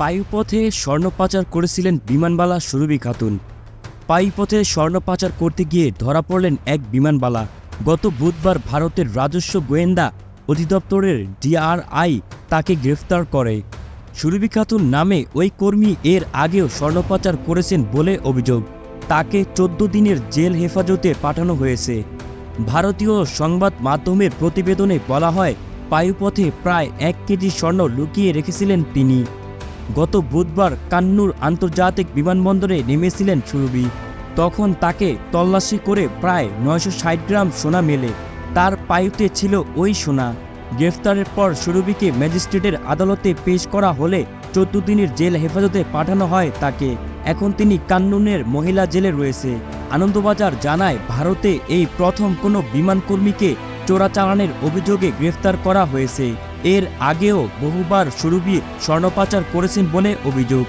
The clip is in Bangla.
পায়ুপথে স্বর্ণ পাচার করেছিলেন বিমানবালা সুরভি খাতুন। পায়ুপথে স্বর্ণ পাচার করতে গিয়ে ধরা পড়লেন এক বিমানবালা। গত বুধবার ভারতের রাজস্ব গোয়েন্দা অধিদপ্তরের ডিআরআই তাকে গ্রেফতার করে। সুরভি খাতুন নামে ওই কর্মী এর আগেও স্বর্ণ পাচার করেছেন বলে অভিযোগ। তাকে চোদ্দ দিনের জেল হেফাজতে পাঠানো হয়েছে। ভারতীয় সংবাদ মাধ্যমের প্রতিবেদনে বলা হয় পায়ুপথে প্রায় এক কেজি স্বর্ণ লুকিয়ে রেখেছিলেন তিনি। গত বুধবার কান্নুর আন্তর্জাতিক বিমানবন্দরে নেমেছিলেন সুরভি। তখন তাকে তল্লাশি করে প্রায় নয়শো ষাট গ্রাম সোনা মেলে। তার পায়ুতে ছিল ওই সোনা। গ্রেফতারের পর সুরভিকে ম্যাজিস্ট্রেটের আদালতে পেশ করা হলে চোদ্দ দিনের জেল হেফাজতে পাঠানো হয় তাকে। এখন তিনি কান্নুনের মহিলা জেলে রয়েছে। আনন্দবাজার জানায়, ভারতে এই প্রথম কোনো বিমানকর্মীকে চোরাচালানের অভিযোগে গ্রেফতার করা হয়েছে। এর আগেও বহুবার সুরভি স্বর্ণপাচার করেছেন বলে অভিযোগ।